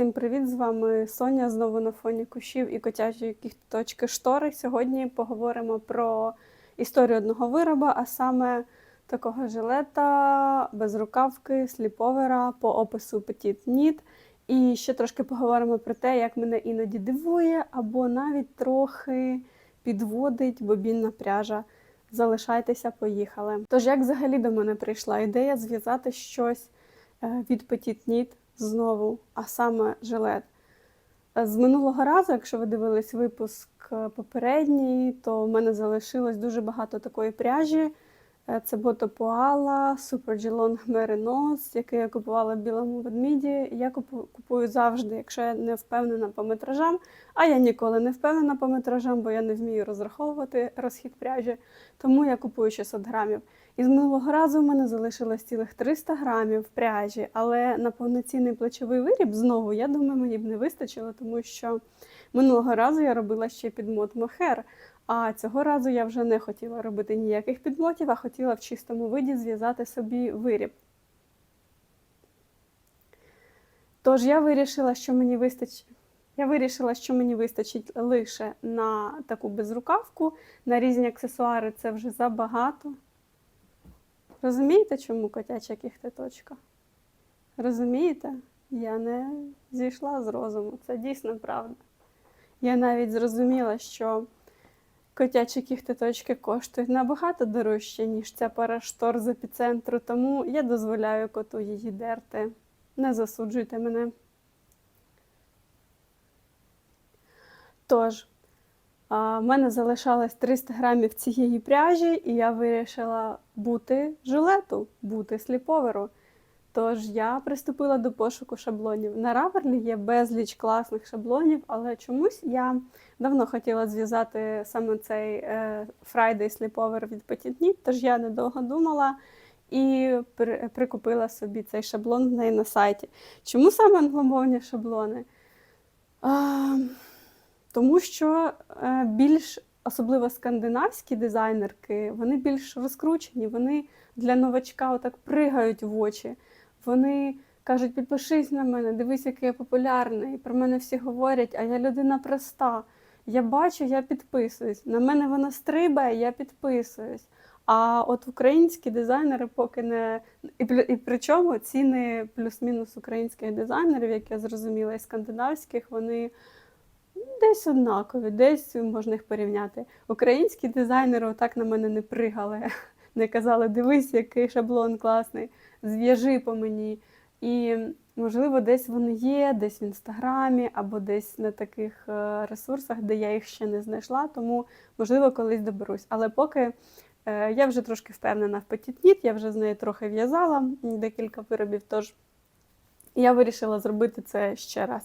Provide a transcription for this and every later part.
Всім привіт! З вами Соня знову на фоні кущів і котячої кісточки штори. Сьогодні поговоримо про історію одного вироба, а саме такого жилета, безрукавки, сліповера по опису Petit Knit. І ще трошки поговоримо про те, як мене іноді дивує, або навіть трохи підводить бобінна пряжа. Залишайтеся, поїхали. Тож, як взагалі до мене прийшла ідея зв'язати щось е, від Petit Knit знову, а саме жилет. З минулого разу, якщо ви дивились випуск е, попередній, то в мене залишилось дуже багато такої пряжі. Е, Це Ботопуала, Super Merino, який я купувала в білому ведміді. Я купую завжди, якщо я не впевнена по метражам, а я ніколи не впевнена по метражам, бо я не вмію розраховувати розхід пряжі, тому я купую 600 грамів. І з минулого разу в мене залишилось цілих 300 грамів пряжі, але на повноцінний плечовий виріб знову, я думаю, мені б не вистачило, тому що минулого разу я робила ще підмот мохер. А цього разу я вже не хотіла робити ніяких підмотів, а хотіла в чистому виді зв'язати собі виріб. Тож я вирішила, що мені вистачить. Я вирішила, що мені вистачить лише на таку безрукавку, на різні аксесуари це вже забагато. Розумієте, чому котяча кіхтеточка? Розумієте? Я не зійшла з розуму. Це дійсно правда. Я навіть зрозуміла, що котячі кіхтеточки коштують набагато дорожче, ніж ця пара штор з епіцентру, тому я дозволяю коту її дерти. Не засуджуйте мене. Тож, в мене залишалось 300 грамів цієї пряжі, і я вирішила бути жилету, бути сліповеру. Тож я приступила до пошуку шаблонів. На Раверлі є безліч класних шаблонів, але чомусь я давно хотіла зв'язати саме цей е, Friday Sleepover від Petit тож я недовго думала і при- прикупила собі цей шаблон в неї на сайті. Чому саме англомовні шаблони? А, тому що е, більш, особливо скандинавські дизайнерки, вони більш розкручені, вони для новачка отак пригають в очі. Вони кажуть, підпишись на мене, дивись, який я популярний. Про мене всі говорять, а я людина проста. Я бачу, я підписуюсь. На мене вона стрибає, я підписуюсь. А от українські дизайнери поки не. І, і причому ціни плюс-мінус українських дизайнерів, як я зрозуміла, і скандинавських, вони десь однакові, десь можна їх порівняти. Українські дизайнери отак на мене не пригали, не казали, дивись, який шаблон класний, зв'яжи по мені. І, можливо, десь вони є, десь в інстаграмі, або десь на таких е, ресурсах, де я їх ще не знайшла, тому, можливо, колись доберусь. Але поки е, я вже трошки впевнена в Knit, я вже з нею трохи в'язала декілька виробів, тож я вирішила зробити це ще раз.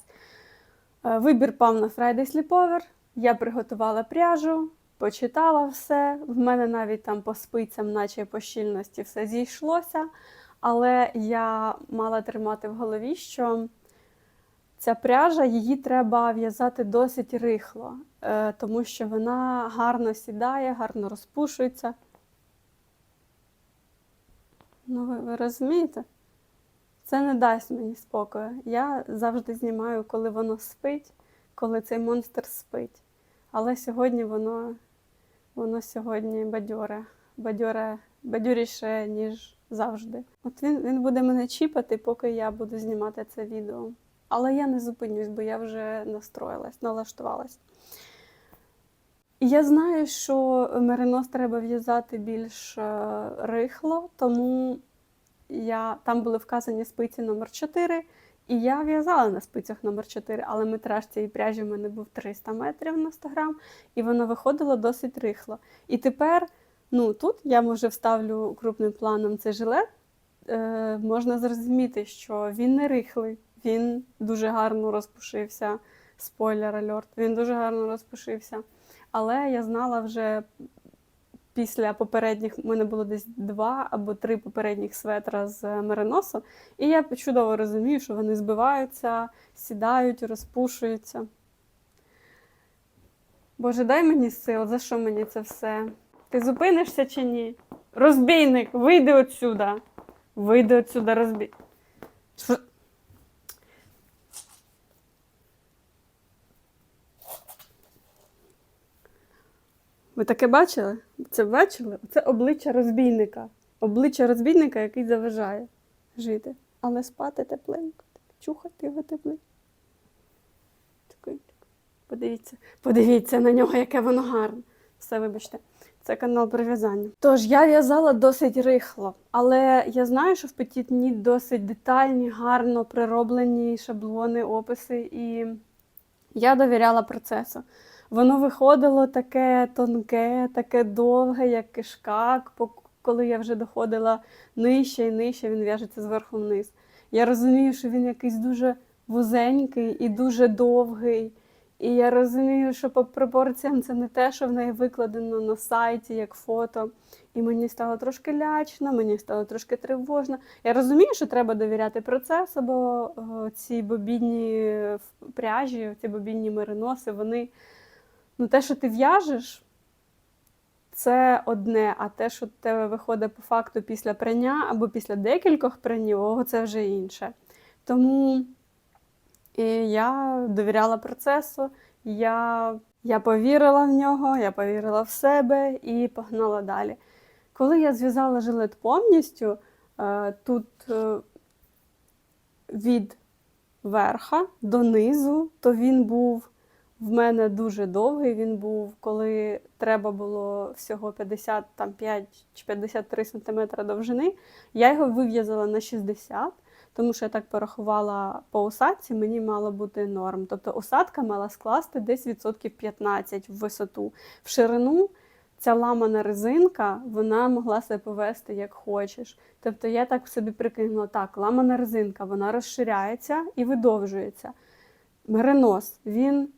Е, Вибір пав на Friday Sleepover. Я приготувала пряжу, почитала все. В мене навіть там по спицям, наче по щільності, все зійшлося. Але я мала тримати в голові, що ця пряжа її треба в'язати досить рихло, е, тому що вона гарно сідає, гарно розпушується. Ну, ви, ви розумієте? Це не дасть мені спокою. Я завжди знімаю, коли воно спить, коли цей монстр спить. Але сьогодні воно, воно сьогодні бадьоре, бадьоре, бадьоріше, ніж завжди. От він, він буде мене чіпати, поки я буду знімати це відео. Але я не зупинюсь, бо я вже настроїлась, налаштувалась. Я знаю, що меринос треба в'язати більш е, рихло, тому я, там були вказані спиці номер 4, і я в'язала на спицях номер 4, але метраж цієї пряжі в мене був 300 метрів на 100 грам, і воно виходило досить рихло. І тепер, ну тут я може вставлю крупним планом цей жилет, е, можна зрозуміти, що він не рихлий, він дуже гарно розпушився. Спойлер альорт, він дуже гарно розпушився. Але я знала вже після попередніх, у мене було десь два або три попередніх светра з мериносу, і я чудово розумію, що вони збиваються, сідають, розпушуються. Боже, дай мені сил, за що мені це все? Ти зупинишся чи ні? Розбійник, вийди отсюда. Вийди отсюда, розбій. Що- Ви таке бачили? Це бачили? Це обличчя розбійника. Обличчя розбійника, який заважає жити. Але спати тепленько, чухати його тепленько. Подивіться, подивіться на нього, яке воно гарне. Все, вибачте, це канал прив'язання. Тож я в'язала досить рихло, але я знаю, що в Knit досить детальні, гарно прироблені шаблони, описи, і я довіряла процесу. Воно виходило таке тонке, таке довге, як кишка, коли я вже доходила нижче і нижче, він в'яжеться зверху вниз. Я розумію, що він якийсь дуже вузенький і дуже довгий. І я розумію, що по пропорціям це не те, що в неї викладено на сайті як фото. І мені стало трошки лячно, мені стало трошки тривожно. Я розумію, що треба довіряти процесу, бо е, ці бобінні пряжі, ці бобінні мериноси, вони ну, те, що ти в'яжеш, це одне, а те, що в тебе виходить по факту після прання або після декількох пранів, це вже інше. Тому я довіряла процесу, я, я повірила в нього, я повірила в себе і погнала далі. Коли я зв'язала жилет повністю, е, тут е, від верха до низу, то він був в мене дуже довгий. Він був, коли треба було всього 55 чи 53 см довжини. Я його вив'язала на 60 тому що я так порахувала по усадці, мені мало бути норм. Тобто усадка мала скласти десь відсотків 15 в висоту. В ширину ця ламана резинка вона могла себе повести як хочеш. Тобто я так собі прикинула, так, ламана резинка вона розширяється і видовжується. Меринос, він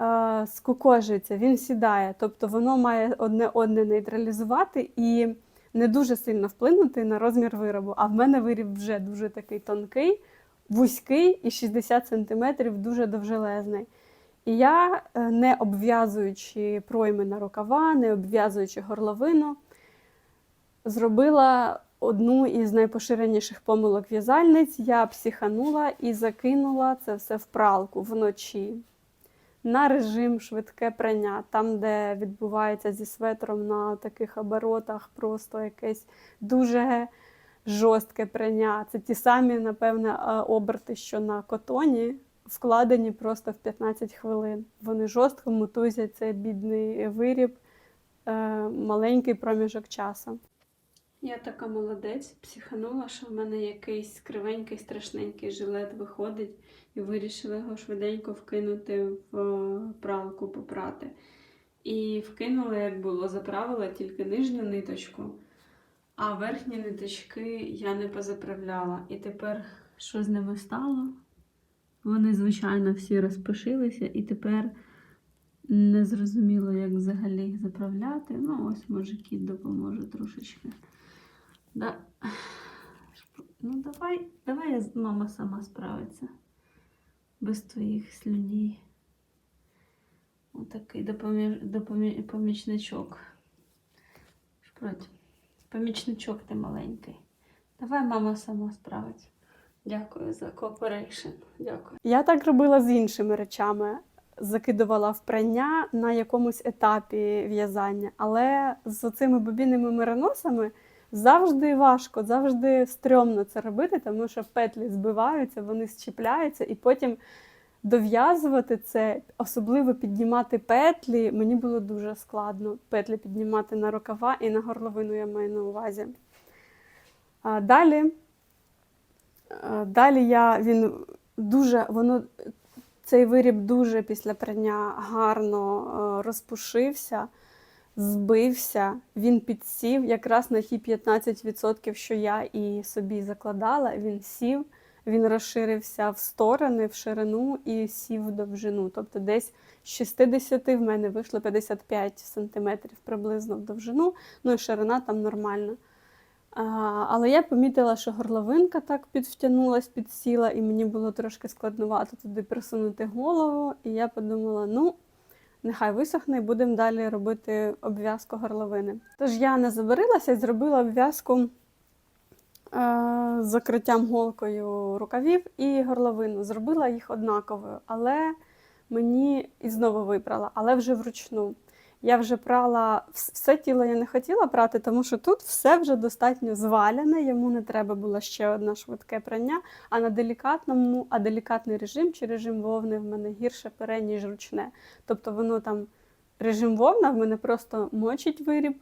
е, скукожується, він сідає, тобто воно має одне одне нейтралізувати і не дуже сильно вплинути на розмір виробу. А в мене виріб вже дуже такий тонкий, вузький і 60 см дуже довжелезний. І я, е, не обв'язуючи пройми на рукава, не обв'язуючи горловину, зробила одну із найпоширеніших помилок в'язальниць. Я психанула і закинула це все в пралку вночі на режим швидке прання, там, де відбувається зі светром на таких оборотах, просто якесь дуже жорстке прання. Це ті самі, напевне, оберти, що на котоні. Вкладені просто в 15 хвилин. Вони жорстко мутузять цей бідний виріб, е, маленький проміжок часу. Я така молодець, психанула, що в мене якийсь кривенький, страшненький жилет виходить, і вирішила його швиденько вкинути в е, пралку попрати. І вкинула, як було, заправила тільки нижню ниточку, а верхні ниточки я не позаправляла. І тепер що з ними стало? Вони, звичайно, всі розпишилися, і тепер не зрозуміло, як взагалі їх заправляти. Ну, ось, може, кіт допоможе трошечки. Да. Ну, давай, давай я, мама сама справиться. Без твоїх слюней. Отакий допомі... допомі... помічничок. Шпроть. Помічничок ти маленький. Давай мама сама справиться. Дякую за кооперейшн. Дякую. Я так робила з іншими речами. Закидувала в прання на якомусь етапі в'язання, але з цими бобінними мериносами завжди важко, завжди стрьомно це робити, тому що петлі збиваються, вони щіпляються, і потім дов'язувати це, особливо піднімати петлі, мені було дуже складно петлі піднімати на рукава і на горловину я маю на увазі. А далі, далі я він дуже, воно, цей виріб дуже після прання гарно розпушився збився, він підсів якраз на ті 15%, що я і собі закладала. Він сів, він розширився в сторони, в ширину і сів в довжину. Тобто десь з 60 в мене вийшло 55 см приблизно в довжину, ну і ширина там нормальна. Але я помітила, що горловинка так підвтягнулась, підсіла, і мені було трошки складновато туди присунути голову. І я подумала, ну, Нехай висохне і будемо далі робити обв'язку горловини. Тож я не забарилася і зробила обв'язку е, з закриттям голкою рукавів і горловину. Зробила їх однаковою, але мені і знову випрала, але вже вручну. Я вже прала все тіло я не хотіла прати, тому що тут все вже достатньо зваляне, йому не треба було ще одне швидке прання. А на делікатному, а делікатний режим чи режим вовни в мене гірше пере, ніж ручне. Тобто воно там режим вовна в мене просто мочить виріб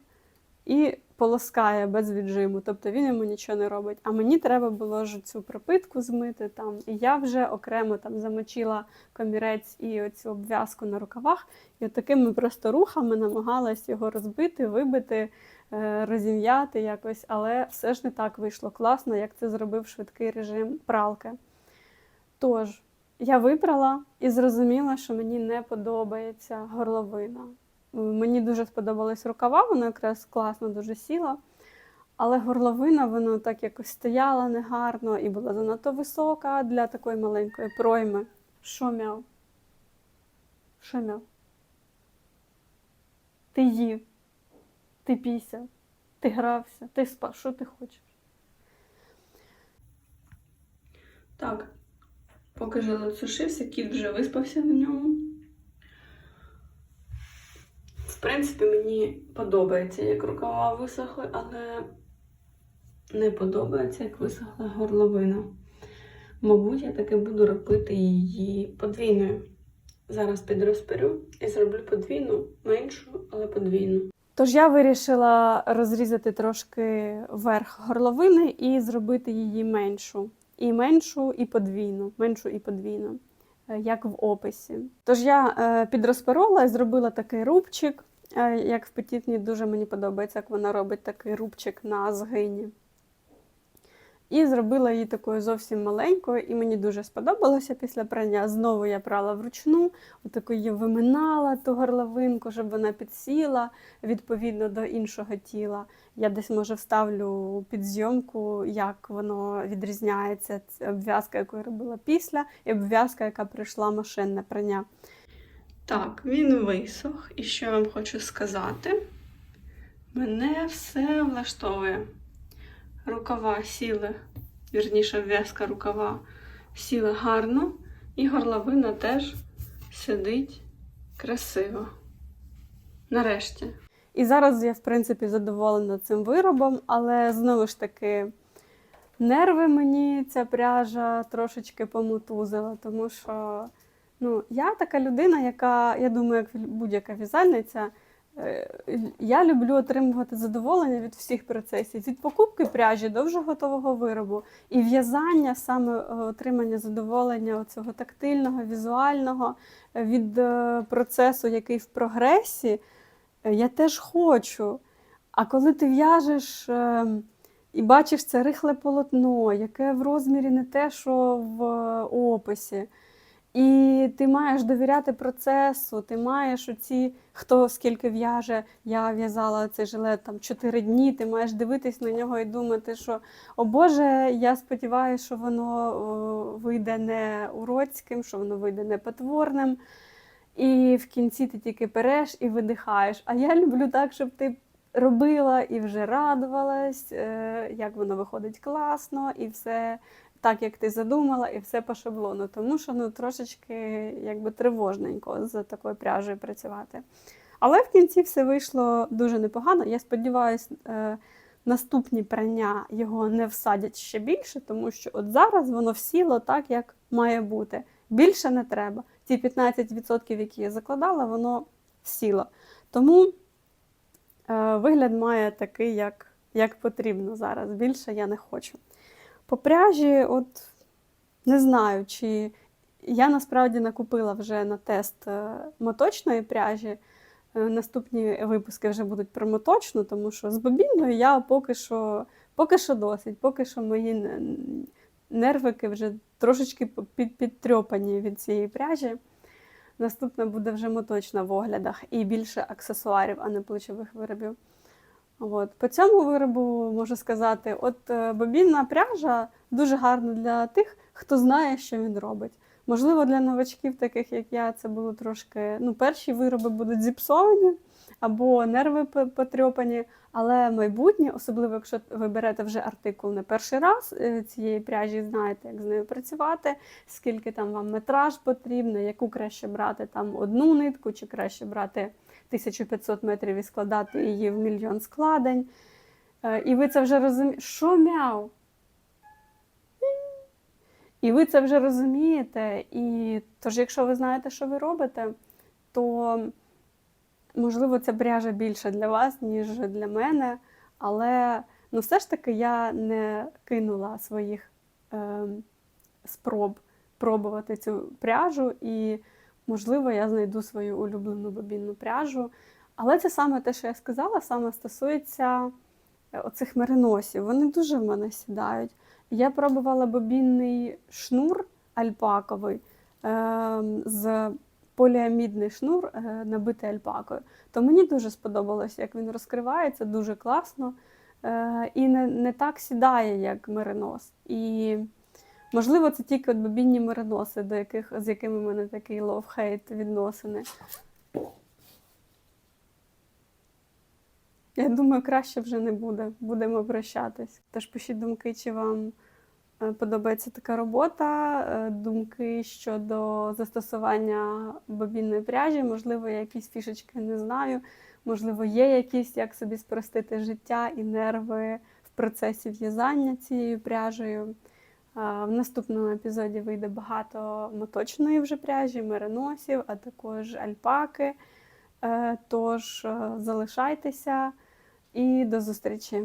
і полоскає без віджиму. Тобто він йому нічого не робить. А мені треба було ж цю пропитку змити там. І я вже окремо там замочила комірець і оцю обв'язку на рукавах. І такими просто рухами намагалась його розбити, вибити, е, розім'яти якось, але все ж не так вийшло класно, як це зробив швидкий режим пралки. Тож, я вибрала і зрозуміла, що мені не подобається горловина. Мені дуже сподобались рукава, вона якраз класно дуже сіла. Але горловина, вона так якось стояла негарно і була занадто висока для такої маленької пройми. Що мяв? Що мяв? Ти їв, ти пісяв, ти грався, ти спав. Що ти хочеш? Так, поки жилет сушився, кіт вже виспався в ньому. Принципі, мені подобається, як рукава висохли, але не подобається, як висохла горловина. Мабуть, я таки буду робити її подвійною. Зараз підрозперю і зроблю подвійну, меншу, але подвійну. Тож я вирішила розрізати трошки верх горловини і зробити її меншу. І меншу, і подвійну, меншу і подвійну, е, як в описі. Тож я е, підрозперола і зробила такий рубчик. Як в петітні дуже мені подобається, як вона робить такий рубчик на згині. І зробила її такою зовсім маленькою, і мені дуже сподобалося після прання. Знову я прала вручну, отаку її виминала ту горловинку, щоб вона підсіла відповідно до іншого тіла. Я десь, може, вставлю під зйомку, як воно відрізняється. Обв'язка, яку я робила після, і обв'язка, яка прийшла машинне прання. Так, він висох. І що я вам хочу сказати? Мене все влаштовує. Рукава сіли, вірніше, в'язка рукава сіла гарно, і горловина теж сидить красиво. Нарешті. І зараз я, в принципі, задоволена цим виробом, але знову ж таки, нерви мені ця пряжа трошечки помутузила, тому що ну, я така людина, яка, я думаю, як будь-яка в'язальниця, е, я люблю отримувати задоволення від всіх процесів, від покупки пряжі до вже готового виробу. І в'язання, саме е, отримання задоволення цього тактильного, візуального, е, від процесу, який в прогресі, я теж хочу. А коли ти в'яжеш і бачиш це рихле полотно, яке в розмірі не те, що в описі. І ти маєш довіряти процесу, ти маєш оці, хто скільки в'яже, я в'язала цей жилет там 4 дні, ти маєш дивитись на нього і думати, що о Боже, я сподіваюся, що воно о, вийде не уродським, що воно вийде не потворним. І в кінці ти тільки переш і видихаєш. А я люблю так, щоб ти робила і вже радувалась, е, як воно виходить класно, і все так, як ти задумала, і все по шаблону. Тому що ну, трошечки якби тривожненько з такою пряжею працювати. Але в кінці все вийшло дуже непогано. Я сподіваюся, е, наступні прання його не всадять ще більше, тому що от зараз воно всіло так, як має бути. Більше не треба. Ті 15%, які я закладала, воно сіло. Тому е, вигляд має такий, як, як потрібно зараз. Більше я не хочу. По пряжі, от не знаю, чи я насправді накупила вже на тест е, моточної пряжі. Е, Наступні випуски вже будуть про моточну, тому що з бобінною я поки що, поки що досить, поки що мої нервики вже трошечки під, підтрьопані від цієї пряжі. Наступна буде вже моточна в оглядах і більше аксесуарів, а не плечових виробів. От. По цьому виробу можу сказати, от е, бобінна пряжа дуже гарна для тих, хто знає, що він робить. Можливо, для новачків, таких як я, це було трошки. Ну, перші вироби будуть зіпсовані, або нерви потрьопані. Але майбутнє, особливо якщо ви берете вже артикул не перший раз е, цієї пряжі, знаєте, як з нею працювати, скільки там вам метраж потрібно, яку краще брати там одну нитку, чи краще брати 1500 метрів і складати її в мільйон складень. Е, І ви це вже розумієте. Що мяу? І ви це вже розумієте. І тож, якщо ви знаєте, що ви робите, то можливо ця пряжа більше для вас, ніж для мене. Але ну, все ж таки я не кинула своїх е, спроб пробувати цю пряжу, і, можливо, я знайду свою улюблену бобінну пряжу. Але це саме те, що я сказала, саме стосується е, оцих мериносів. Вони дуже в мене сідають. Я пробувала бобінний шнур альпаковий е, з поліамідний шнур, е, набитий альпакою. То мені дуже сподобалось, як він розкривається, дуже класно. Е, і не, не так сідає, як меринос. І можливо, це тільки от бобінні мериноси, до яких, з якими в мене такий лов-хейт відносини. Я думаю, краще вже не буде. Будемо прощатись. Тож пишіть думки, чи вам е, подобається така робота, е, думки щодо застосування бобінної пряжі. Можливо, я якісь фішечки не знаю. Можливо, є якісь, як собі спростити життя і нерви в процесі в'язання цією пряжею. В наступному епізоді вийде багато моточної вже пряжі, мериносів, а також альпаки. Е, Тож е, залишайтеся і до зустрічі!